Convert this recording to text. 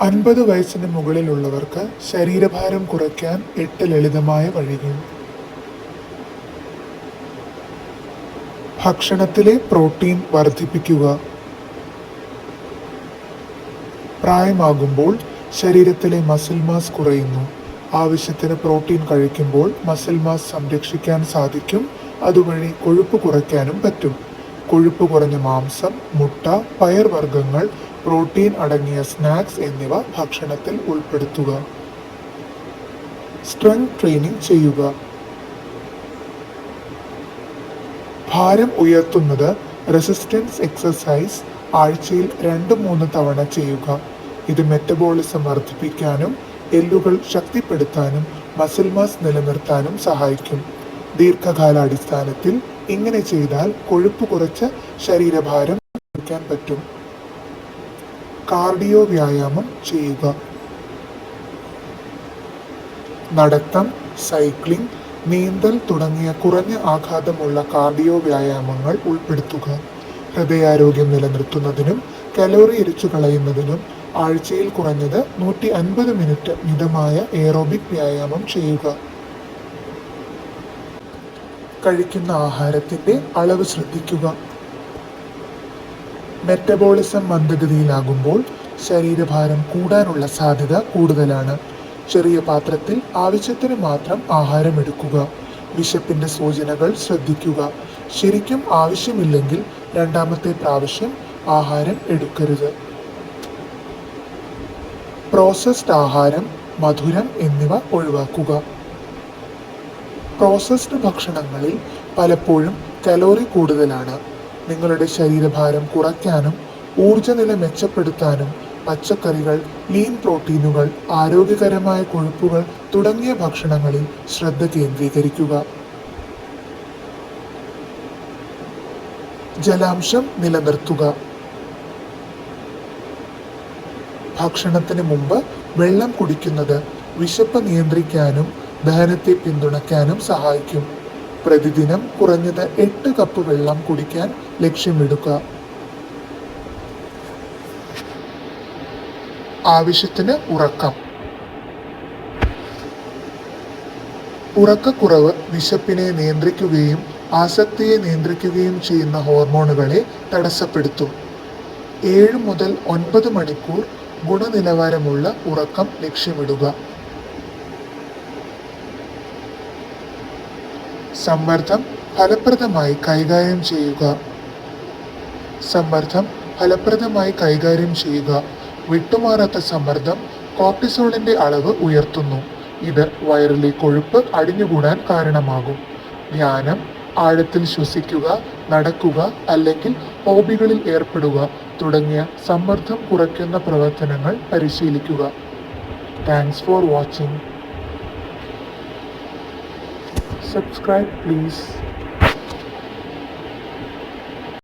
അൻപത് വയസ്സിന് മുകളിലുള്ളവർക്ക് ശരീരഭാരം കുറയ്ക്കാൻ എട്ട് ലളിതമായ വഴികൾ. ഭക്ഷണത്തിലെ പ്രോട്ടീൻ വർദ്ധിപ്പിക്കുക. പ്രായമാകുമ്പോൾ ശരീരത്തിലെ മസിൽ മാസ് കുറയുന്നു. ആവശ്യത്തിന് പ്രോട്ടീൻ കഴിക്കുമ്പോൾ മസിൽ മാസ് സംരക്ഷിക്കാൻ സാധിക്കും. അതുവഴി കൊഴുപ്പ് കുറയ്ക്കാനും പറ്റും. കൊഴുപ്പ് കുറഞ്ഞ മാംസം മുട്ട പയർ പയർവർഗങ്ങൾ പ്രോട്ടീൻ അടങ്ങിയ സ്നാക്സ് എന്നിവ ഭക്ഷണത്തിൽ ഉൾപ്പെടുത്തുക. സ്ട്രെങ്ത് ട്രെയിനിങ് ചെയ്യുക. ഭാരം ഉയർത്തുന്നത് റെസിസ്റ്റൻസ് എക്സസൈസ് ആഴ്ചയിൽ രണ്ട് മൂന്ന് തവണ ചെയ്യുക. ഇത് മെറ്റബോളിസം വർദ്ധിപ്പിക്കാനും എല്ലുകൾ ശക്തിപ്പെടുത്താനും മസിൽ മാസ് നിലനിർത്താനും സഹായിക്കും. ദീർഘകാലാടിസ്ഥാനത്തിൽ ഇങ്ങനെ ചെയ്താൽ കൊഴുപ്പ് കുറച്ച് ശരീരഭാരം കുറയ്ക്കാൻ പറ്റും? കാർഡിയോ വ്യായാമം ചെയ്യുക. നടത്തം സൈക്ലിംഗ് നീന്തൽ തുടങ്ങിയ കുറഞ്ഞ ആഘാതമുള്ള കാർഡിയോ വ്യായാമങ്ങൾ ഉൾപ്പെടുത്തുക. ഹൃദയാരോഗ്യം നിലനിർത്തുന്നതിനും കലോറി എരിച്ചു കളയുന്നതിനും ആഴ്ചയിൽ കുറഞ്ഞത് നൂറ്റി അൻപത് മിനിറ്റ് മിതമായ എയറോബിക് വ്യായാമം ചെയ്യുക. കഴിക്കുന്ന ആഹാരത്തിന്റെ അളവ് ശ്രദ്ധിക്കുക. മെറ്റബോളിസം മന്ദഗതിയിലാകുമ്പോൾ ശരീരഭാരം കൂടാനുള്ള സാധ്യത കൂടുതലാണ്. ചെറിയ പാത്രത്തിൽ ആവശ്യത്തിന് മാത്രം ആഹാരം എടുക്കുക. വിശപ്പിന്റെ സൂചനകൾ ശ്രദ്ധിക്കുക. ശരിക്കും ആവശ്യമില്ലെങ്കിൽ രണ്ടാമത്തെ പ്രാവശ്യം ആഹാരം എടുക്കരുത്. പ്രോസസ്ഡ് ആഹാരം മധുരം എന്നിവ ഒഴിവാക്കുക. പ്രോസസ്ഡ് ഭക്ഷണങ്ങളിൽ പലപ്പോഴും കലോറി കൂടുതലാണ്. നിങ്ങളുടെ ശരീരഭാരം കുറയ്ക്കാനും ഊർജനില മെച്ചപ്പെടുത്താനും പച്ചക്കറികൾ ലീൻ പ്രോട്ടീനുകൾ ആരോഗ്യകരമായ കൊഴുപ്പുകൾ തുടങ്ങിയ ഭക്ഷണങ്ങളിൽ ശ്രദ്ധ കേന്ദ്രീകരിക്കുക. ജലാംശം നിലനിർത്തുക. ഭക്ഷണത്തിന് മുമ്പ് വെള്ളം കുടിക്കുന്നത് വിശപ്പ് നിയന്ത്രിക്കാനും ദഹനത്തെ പിന്തുണയ്ക്കാനും സഹായിക്കും. പ്രതിദിനം കുറഞ്ഞത് എട്ട് കപ്പ് വെള്ളം കുടിക്കാൻ ലക്ഷ്യമിടുക. ആവശ്യത്തിന് ഉറക്കം. ഉറക്കക്കുറവ് വിശപ്പിനെ നിയന്ത്രിക്കുകയും ആസക്തിയെ നിയന്ത്രിക്കുകയും ചെയ്യുന്ന ഹോർമോണുകളെ തടസ്സപ്പെടുത്തും. ഏഴ് മുതൽ ഒൻപത് മണിക്കൂർ ഗുണനിലവാരമുള്ള ഉറക്കം ലക്ഷ്യമിടുക. സമ്മർദ്ദം ഫലപ്രദമായി കൈകാര്യം ചെയ്യുക. സമ്മർദ്ദം ഫലപ്രദമായി കൈകാര്യം ചെയ്യുക. വിട്ടുമാറാത്ത സമ്മർദ്ദം കോർട്ടിസോളിന്റെ അളവ് ഉയർത്തുന്നു. ഇത് വയറിലെ കൊഴുപ്പ് അടിഞ്ഞുകൂടാൻ കാരണമാകും. ധ്യാനം ആഴത്തിൽ ശ്വസിക്കുക നടക്കുക അല്ലെങ്കിൽ ഹോബികളിൽ ഏർപ്പെടുക തുടങ്ങിയ സമ്മർദ്ദം കുറയ്ക്കുന്ന പ്രവർത്തനങ്ങൾ പരിശീലിക്കുക. Thanks for watching. Subscribe please